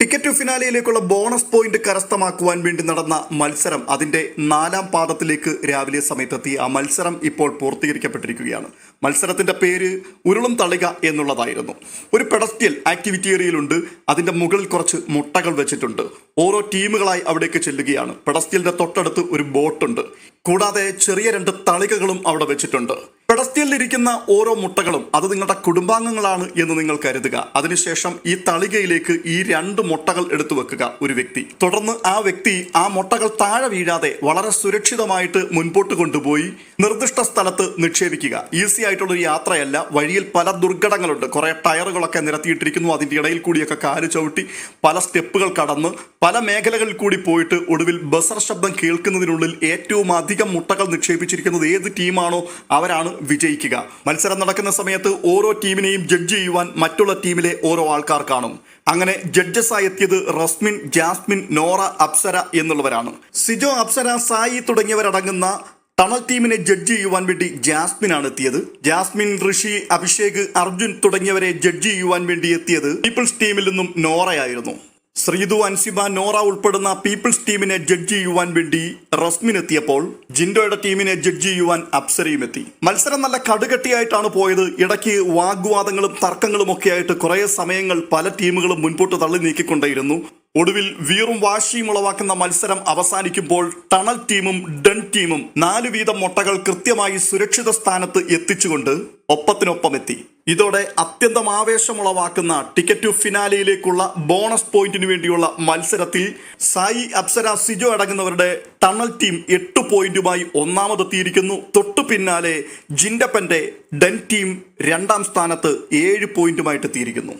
Ticket to ഫിനാലയിലേക്കുള്ള bonus point കരസ്ഥമാക്കുവാൻ വേണ്ടി നടന്ന മത്സരം അതിന്റെ നാലാം പാദത്തിലേക്ക് രാവിലെ സമയത്തെത്തി. ആ മത്സരം ഇപ്പോൾ പൂർത്തീകരിക്കപ്പെട്ടിരിക്കുകയാണ്. മത്സരത്തിന്റെ പേര് ഉരുളും തളിക എന്നുള്ളതായിരുന്നു. ഒരു പെഡസ്റ്റിയൽ ആക്ടിവിറ്റി ഏരിയയിലുണ്ട് അതിന്റെ മുകളിൽ കുറച്ച് മുട്ടകൾ വെച്ചിട്ടുണ്ട്. ഓരോ ടീമുകളായി അവിടേക്ക് ചെല്ലുകയാണ്. പെഡസ്റ്റിയലിന്റെ തൊട്ടടുത്ത് ഒരു ബോട്ടുണ്ട്. കൂടാതെ ചെറിയ രണ്ട് തളികകളും അവിടെ വെച്ചിട്ടുണ്ട്. പെഡസ്റ്റിയലിരിക്കുന്ന ഓരോ മുട്ടകളും അത് നിങ്ങളുടെ കുടുംബാംഗങ്ങളാണ് എന്ന് നിങ്ങൾ കരുതുക. അതിനുശേഷം ഈ തളികയിലേക്ക് ഈ രണ്ട് മുട്ടകൾ എടുത്തു വെക്കുക ഒരു വ്യക്തി. തുടർന്ന് ആ വ്യക്തി ആ മുട്ടകൾ താഴെ വീഴാതെ വളരെ സുരക്ഷിതമായിട്ട് മുൻപോട്ട് കൊണ്ടുപോയി നിർദ്ദിഷ്ട സ്ഥലത്ത് നിക്ഷേപിക്കുക. ഈസി ആയിട്ടുള്ള ഒരു യാത്രയല്ല. വഴിയിൽ പല ദുർഘടങ്ങളുണ്ട്. കുറെ ടയറുകളൊക്കെ നിരത്തിയിട്ടിരിക്കുന്നു. അതിന്റെ ഇടയിൽ കൂടിയൊക്കെ കാൽ ചവിട്ടി പല സ്റ്റെപ്പുകൾ കടന്ന് പല മേഖലകളിൽ കൂടി പോയിട്ട് ഒടുവിൽ ബസർ ശബ്ദം കേൾക്കുന്നതിനുള്ളിൽ ഏറ്റവും അധികം മുട്ടകൾ നിക്ഷേപിച്ചിരിക്കുന്നത് ഏത് ടീമാണോ അവരാണ് വിജയിക്കുക. മത്സരം നടക്കുന്ന സമയത്ത് ഓരോ ടീമിനെയും ജഡ്ജ് ചെയ്യുവാൻ മറ്റുള്ള ടീമിലെ ഓരോ ആൾക്കാർ കാണും. അങ്ങനെ ജഡ്ജസായി എത്തിയത് റസ്മിൻ ജാസ്മിൻ നോറ അപ്സര എന്നുള്ളവരാണ്. സിജോ അപ്സര സായി തുടങ്ങിയവരടങ്ങുന്ന ടണൽ ടീമിനെ ജഡ്ജ് ചെയ്യുവാൻ വേണ്ടി ജാസ്മിൻ ആണ് എത്തിയത്. ജാസ്മിൻ ഋഷി അഭിഷേക് അർജുൻ തുടങ്ങിയവരെ ജഡ്ജ് ചെയ്യുവാൻ വേണ്ടി എത്തിയത് പീപ്പിൾസ് ടീമിൽ നിന്നും നോറയായിരുന്നു. ശ്രീതു അൻസിബ നോറ ഉൾപ്പെടുന്ന പീപ്പിൾസ് ടീമിനെ ജഡ്ജ് ചെയ്യുവാൻ വേണ്ടി റസ്മിൻ എത്തിയപ്പോൾ ജിൻഡോയുടെ ടീമിനെ ജഡ്ജ് ചെയ്യുവാൻ അപ്സരയും എത്തി മത്സരം നല്ല കടുകട്ടിയായിട്ടാണ് പോയത്. ഇടയ്ക്ക് വാഗ്വാദങ്ങളും തർക്കങ്ങളും ഒക്കെ ആയിട്ട് കുറേ സമയങ്ങൾ പല ടീമുകളും മുൻപോട്ട് തള്ളി നീക്കിക്കൊണ്ടേയിരുന്നു. ഒടുവിൽ വീറും വാശിയും ഉളവാക്കുന്ന മത്സരം അവസാനിക്കുമ്പോൾ ടണൽ ടീമും ഡൺ ടീമും നാല് വീതം മുട്ടകൾ കൃത്യമായി സുരക്ഷിത സ്ഥാനത്ത് എത്തിച്ചുകൊണ്ട് ഒപ്പത്തിനൊപ്പം എത്തി ഇതോടെ അത്യന്തം ആവേശമുളവാക്കുന്ന ടിക്കറ്റ് ടു ഫിനാലയിലേക്കുള്ള ബോണസ് പോയിന്റിന് വേണ്ടിയുള്ള മത്സരത്തിൽ സായി അപ്സര സിജോ അടങ്ങുന്നവരുടെ ടണൽ ടീം എട്ട് പോയിന്റുമായി ഒന്നാമതെത്തിയിരിക്കുന്നു. തൊട്ടു പിന്നാലെ ജിൻഡപ്പന്റെ ഡൻ ടീം രണ്ടാം സ്ഥാനത്ത് ഏഴ് പോയിന്റുമായിട്ട് എത്തിയിരിക്കുന്നു